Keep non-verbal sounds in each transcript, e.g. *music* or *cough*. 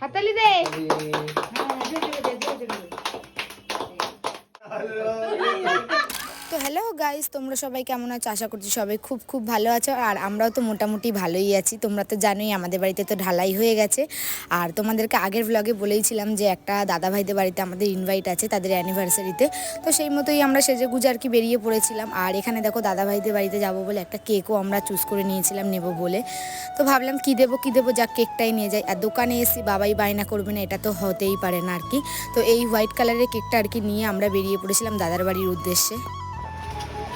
হাতালি দে hello guys তোমরা সবাই কেমন আছো? আশা করছি সবাই খুব খুব ভালো আছো। আর আমরাও তো মোটামুটি ভালোই আছি। তোমরা তো জানোই, আমাদের বাড়িতে তো ঢালাই হয়ে গেছে। আর তোমাদেরকে আগের ব্লগে বলেইছিলাম যে, একটা দাদা ভাইদের বাড়িতে আমাদের ইনভাইট আছে তাদের অ্যানিভার্সারিতে তো। সেই মতোই আমরা সেজে গুজে আর কি বেরিয়ে পড়েছিলাম। আর এখানে দেখো দাদা ভাইদের বাড়িতে যাব বলে একটা কেকও আমরা চুজ করে নিয়েছিলাম, নেব বলে। তো ভাবলাম, কী দেবো কী দেবো? যা কেকটাই নিয়ে যাই। আর দোকানে এসে বাবাই বায়না করবে না, এটা তো হতেই পারে না আর কি। তো এই হোয়াইট কালারের কেকটা আর কি নিয়ে আমরা বেরিয়ে পড়েছিলাম দাদার বাড়ির উদ্দেশ্যে।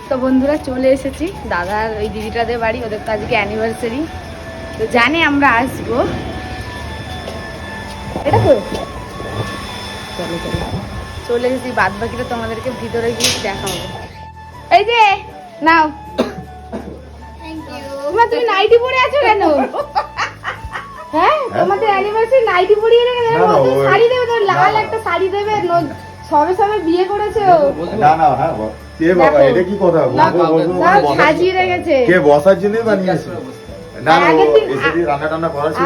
তো বন্ধুরা চলে এসেছি দাদার ওই দিদিটাদের বাড়ি ওদের তো আজকে অ্যানিভার্সারি তো জানে আমরা আসব। এটা তো? চলো চলো। চলে এসেছি বাদ বাকিটা তোমাদেরকে ভিতরে গিয়ে দেখাবো। এই যে নাও। তোমার তুমি নাইটি পরে আছো কেন? হ্যাঁ তোমাদের অ্যানিভার্সারি নাইটি পরিয়ে রেখে দেবে শাড়ি দেবে তো লাল একটা শাড়ি দেবে সবে সবে বিয়ে করেছ। না না হ্যাঁ। কে বাবা এটা কি কথা? না, বসবো, বসবো, সব বসার- সাজিয়ে রেখেছে। কে বসার জন্য বানিয়েছে না না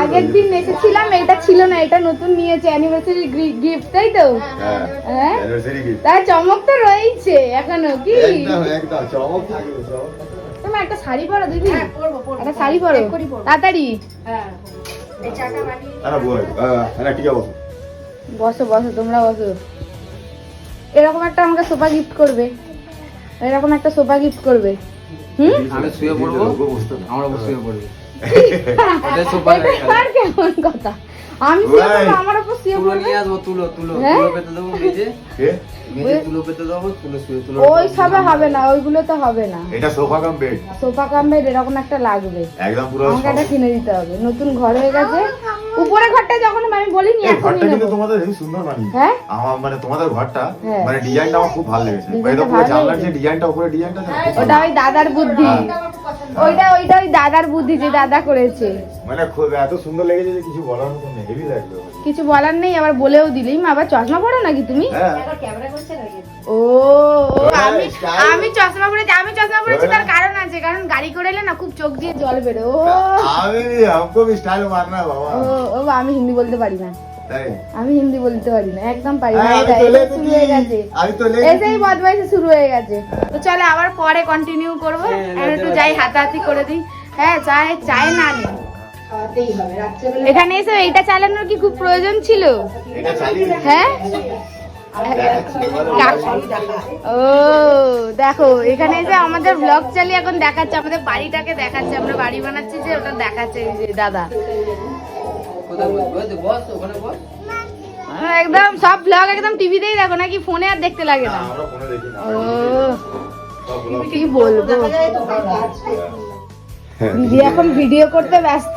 আগের দিন- এসেছিলাম এটা ছিল না এটা নতুন নিয়েছে অ্যানিভার্সারি গিফট তাই তো? হ্যাঁ হ্যাঁ অ্যানিভার্সারি গিফট তার চমক তো রয়েছে এখনও কি? একদম একদম চমক তোমার একটা শাড়ি পরো দিদি। হ্যাঁ পরবো পরবো। একটা শাড়ি পরো। তাড়াতাড়ি। হ্যাঁ হ্যাঁ বসো। বসো। তোমরা বসো। এরকম একটা আমাকে সোফা গিফট করবে। এরকম একটা সোফা গিফট করবে। হুম? আমি শুয়ে পড়ব। আমরা শুয়ে পড়ব। ওটা সোফা কেমন কথা? আমি ওই। আমার উপর শুয়ে পড়বে? নিয়ে আসব তুলো তুলো হ্যাঁ? তুলো পেতে দেবো তুলো পেতে দেবো তুলো শুয়ে তুলো ওই সবে হবে না ওইগুলো তো হবে না। এটা সোফা কাম বেড সোফা কাম্বের এরকম একটা লাগবে। একদম পুরো আমাকে সব- কিনে দিতে হবে। নতুন ঘর হয়ে গেছে। উপরে ঘরটা যখন আমি বলিনি এই এখনই ঘরটা কিন্তু তোমাদের হেবি সুন্দর বানিয়েছে হ্যাঁ? আমার মানে তোমাদের ঘরটা হ্যাঁ। মানে ডিজাইনটা আমার খুব ভালো লেগেছে। এটা পুরো জানলার যে ডিজাইনটা উপরে ডিজাইনটা ওটা ওই দাদার বুদ্ধি। ওইটা ওইটা ওই দাদার বুদ্ধি যে দাদা করেছে মানে খুব এত সুন্দর লেগেছে যে কিছু বলার মতো নেই হেভি লাগল কিছু বলার নেই আবার বলেও দিলিম আবার চশমা পড়ো নাকি তুমি ও আমি আমি চশমা পরেছি আমি চশমা পরেছি তার কারণ আছে কারণ গাড়ি করে এলে না খুব চোখ দিয়ে জল বেরো আমি আমি স্টাইল মারনা বাবা ও আমি হিন্দি বলতে পারি না আমি হিন্দি বলতে পারি না একদম পারি না হ্যাঁ। শুরু হয়ে গেছে। এসেই বদমাইশি শুরু হয়ে গেছে। তো চলে আবার পরে কন্টিনিউ করব। হ্যাঁ, আর একটু যাই হাতাহাতি করে দিই। হ্যাঁ চায় চায় না নেই এখানে এসে এইটা চালানোর কি খুব প্রয়োজন ছিল। হ্যাঁ? ও দেখো এখানে এসে আমাদের ব্লগ চালিয়ে এখন দেখাচ্ছে আমাদের বাড়িটাকে দেখাচ্ছে আমরা বাড়ি বানাচ্ছি যে ওটা দেখাচ্ছে যে দাদা। একদম সব ব্লগ একদম টিভিতেই দেখো নাকি ফোনে আর দেখতে লাগে না, না আমরা ফোনে দেখি না। ও। সব vlog। কি বলব? হ্যাঁ, দিদি এখন ভিডিও করতে ব্যস্ত।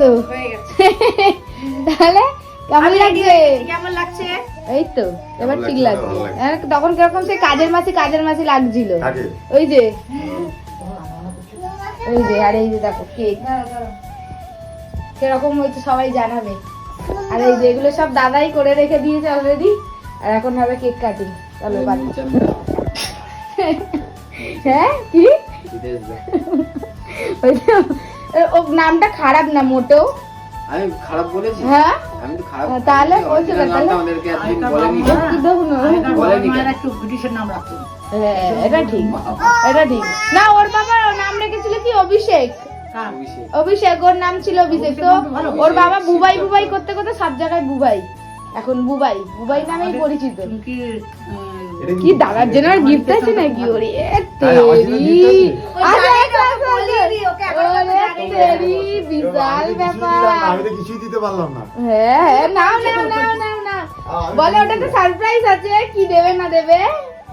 তাহলে কেমন লাগছে? কেমন লাগছে? এই তো এবার ঠিক লাগছে, তখন কীরকম সেই কাজের মাসি কাজের মাসি লাগছিল। ওই যে। ওই যে আর এই যে দেখো কেক কীরকম হয়েছে সবাই জানাবে। আর এই যে এগুলো সব দাদাই করে রেখে দিয়েছে অলরেডি আর এখন হবে কেক কাটিং চলো হ্যাঁ কি? ও নামটা খারাপ না মোটেও। আমি খারাপ বলেছি? হ্যাঁ। আমি তো খারাপ হ্যাঁ, তাহলে বলেছি। তাহলে- আমাদেরকে বলেনি। বলেনি একটু ব্রিটিশের নাম রাখতো হ্যাঁ এটা ঠিক। এটা ঠিক। না ওর বাবার নাম রেখেছিল কি? অভিষেক। অভিষেক। অভিষেক ওর নাম ছিল অভিষেক তো ওর বাবা বুবাই বুবাই করতে করতে সব জায়গায় বুবাই। এখন বুবাই। বুবাই নামেই পরিচিত। কি দাদার জন্য আর গিফট আছে নাকি ওর? বিশাল ব্যাপার। না, আমি তো কিছুই দিতে পারলাম না। হ্যাঁ হ্যাঁ নাও নাও নাও নাও নাও। বলে ওটা তো সারপ্রাইজ আছে কি দেবে না দেবে?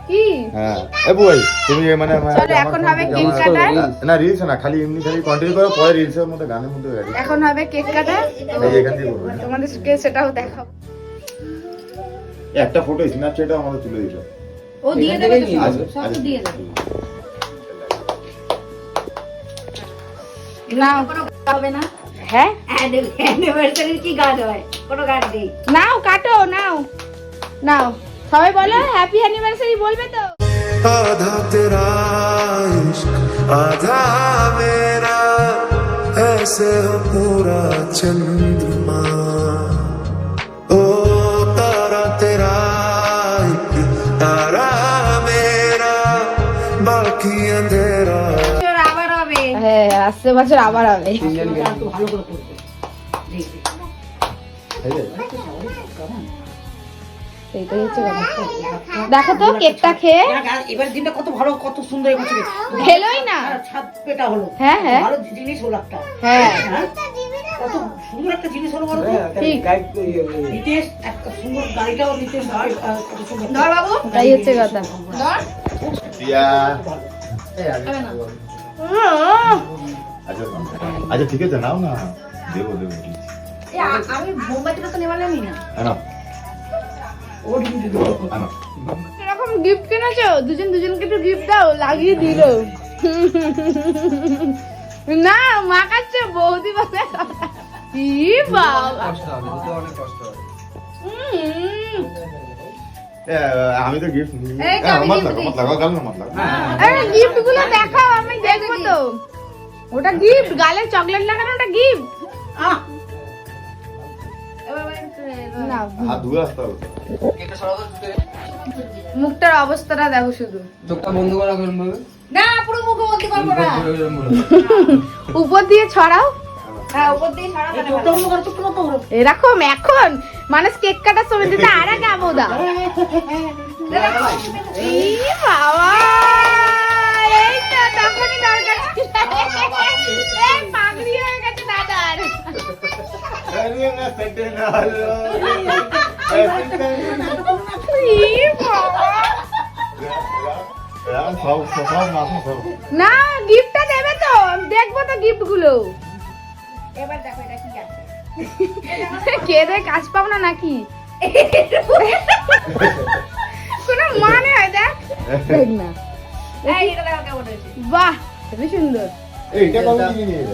কি? হ্যাঁ। এ বই তুমি মানে মানে চলো, এখন হবে কেক কাটা। না রিলস না খালি এমনি খালি কন্টিনিউ করো পরে রিলস এর মধ্যে গানের মধ্যে এখন হবে কেক কাটা এই এখান দিয়ে করবে তোমাদেরকে সেটাও দেখাবো। একটা ফটো স্ন্যাপচ্যাটে আমাদের তুলে দিল। ও দিয়ে দেবে সব, দিয়ে দেবে। নাও কোনো হবে না? হ্যাঁ? অ্যানিভার্সারির কি গান হয়? কোনো গান নেই। নাও কাটো নাও। নাও। সবাই বলো হ্যাপি অ্যানিভার্সারি বলবে তো। আধা তেরা আধা মেরা ऐसे हो पूरा चंद्रमा ओ तारा तेरा तारा मेरा আবার হবে। হ্যাঁ আসছে বছর আবার হবে। ভালো করে এইটাই হচ্ছে দেখো তো কেকটা খেয়ে এবার দিনটা কত ভালো কত সুন্দর এবছর *laughs* খেলোই না। ছাদ পেটা হলো। হ্যাঁ হ্যাঁ। ভালো জিনিস হলো একটা। হ্যাঁ। হ্যাঁ? কত সুন্দর একটা জিনিস হলো বলো ঠিক। নিতেশ একটা সুন্দর গাড়িটাও নিতেশ কত সুন্দর ধর বাবু তাই হচ্ছে কথা। টিয়া। আচ্ছা আচ্ছা ঠিক আছে নাও না। দেবো দেবো আমি মোমবাতিটা তো নেওয়ালামই না। এরকম গিফট কিনেছো? দুজন দুজনকে একটু গিফট দাও, লাগিয়ে দিল। না, মা কাছে বৌদি বলে। ই আমি তো গিফট আরে গিফট দেখাও, আমি দেখব তো। ওটা গিফট গালে চকলেট লাগানো ওটা গিফট না হাত ধুয়ে আসতে হবে। এটা সরাবো চোখে। মুখটার অবস্থাটা দেখো শুধু। চোখটা বন্ধ করা করুন ভাবে? না পুরো মুখোমুখি করব না। *laughs* উপর দিয়ে ছড়াও। হ্যাঁ বন্ধ বন্ধ করো। এরকম এখন। মানুষ কেক কাটার সময় দিতে আর এক আবোদা *laughs* বাবা! এই তো তখনই দরকার। না গিফটটা দেবে তো। দেখব তো গিফটগুলো এবার দেখো এটা কি আছে। কে দে কাজ পাও না নাকি? কোনো মানে হয় দেখ। দেখ না। বাহ খুবই সুন্দর। এইটা কবে কিনে নিয়ে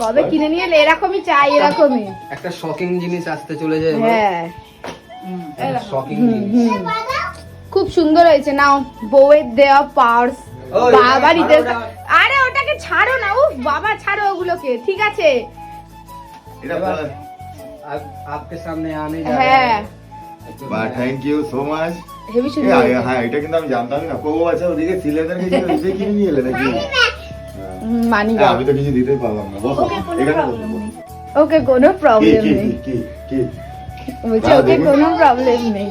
কবে কিনে নিয়ে এলে এরকমই চাই এরকমই একটা শকিং জিনিস আসতে চলে যায় হ্যাঁ শকিং হুম, জিনিস হুম। খুব সুন্দর হয়েছে নাও বউয়ের দেওয়া পার্স ওই, বাবা ছাড়ো রিতেশ না। আরে ওটাকে ছাড়ো না উফ বাবা ছাড়ো ওগুলোকে ঠিক আছে এটা এবার আপ- आपके सामने आने जा হ্যাঁ বা thank you so much heavy সুন্দর হয়েছে। হ্যাঁ এটা কিন্তু আমি জানতামই না কবু আছে ওদিকে সিলেদার কিছু নিজে কিনে নিয়ে এলে নাকি হ্যাঁ। হুম, মানি হ্যাঁ, আমি তো কিছু দিতেই পারলাম না বসো। এখানে বসো, বসো। ওকে কোনো প্রবলেম নেই। বলছে ওকে কোনো প্রবলেম নেই।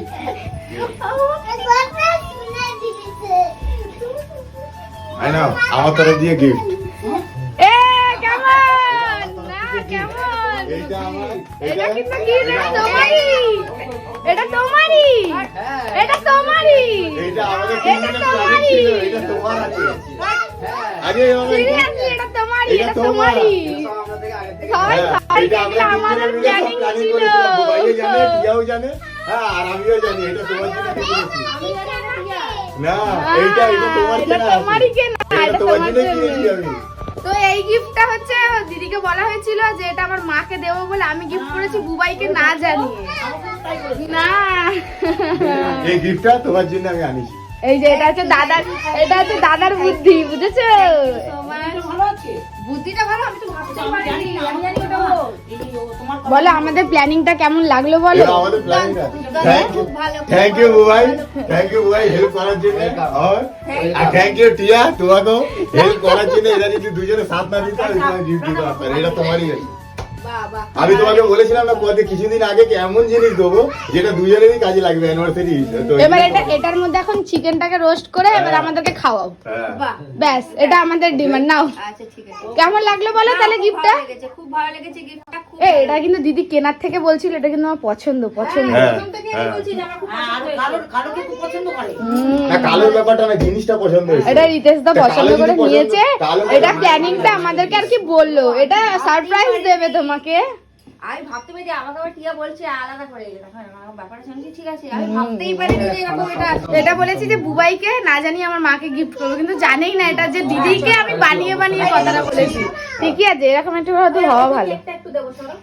আই না আমার তরফ দিয়ে গিফট এ কেমন? না কেমন? এইটা আমার এটা কিন্তু কি এটা তোমারই। এটা তোমারই। এটা তোমারই। আমাদের এটা তোমারই। এটা তোমার আছে। আরে এটা তোমারই এটা তোমারই। হ্যাঁ, হ্যাঁ তো এই গিফটটা হচ্ছে দিদিকে বলা হয়েছিল যে এটা আমার মাকে দেবো বলে আমি গিফট করেছি বুবাইকে না জানিয়ে। না। এই গিফটটা তোমার জন্য আমি আনিছি। এই যে এটা হচ্ছে দাদার এটা হচ্ছে দাদার বুদ্ধি বুঝেছ? ভালো আছে বুদ্ধিটা ভালো আমি তো ভাবতেই আমি জানি পারিনি না, আমি জানি ওটা ও। এই যে ও তোমার বলো? আমাদের প্ল্যানিংটা কেমন লাগল বলো থ্যাংক ইউ খুব thank you Bubai thank you Bubai help করার জন্য। আর থ্যাংক ইউ টিয়া তোমাকেও হেল্প করার জন্য এরা যদি দুজনে সাথ না দিত এটা তোমারই আছে। আমি তোমাকে বলেছিলাম না কত কিছুদিন আগে কি এমন জিনিস দেবো যেটা দুজনেরই কাজে লাগবে অ্যানিভার্সারি এবার এটা এটার মধ্যে এখন চিকেনটাকে রোস্ট করে এবার হ্যাঁ। আমাদেরকে খাওয়াও। হ্যাঁ। ব্যাস এটা আমাদের ডিমান্ড নাও। আচ্ছা ঠিক আছে। কেমন লাগল বলো তাহলে গিফটটা খুব ভালো লেগেছে গিফটটা এ এটা কিন্তু দিদি কেনার থেকে বলছিল এটা কিন্তু আমার পছন্দ পছন্দ। হ্যাঁ প্রথম থেকে আমি হ্যাঁ। হ্যাঁ, আর পছন্দ কালো হয়েছে। কালোকে খুব পছন্দ করে। হুম। না কালোর ব্যাপারটা না জিনিসটা পছন্দ এটা রিতেশ দা পছন্দ কালো করে নিয়েছে। এটা প্ল্যানিংটা আমাদেরকে আর কি বলল। এটা সারপ্রাইজ দেবে তোমাকে। আমি ভাবতে পারি আমাকে আবার টিয়া বলছে আলাদা করে তখন ব্যাপারটা শুনছি ঠিক আছে। আমি ভাবতেই পারিনি যে এরকম এটা এটা বলেছি যে বুবাইকে না জানি আমার মাকে গিফট করব কিন্তু জানেই না এটা যে দিদিকে আমি বানিয়ে বানিয়ে কথাটা বলেছি। ঠিকই আছে এরকম একটু হয়তো হওয়া ভালো। একটু দেবো সরো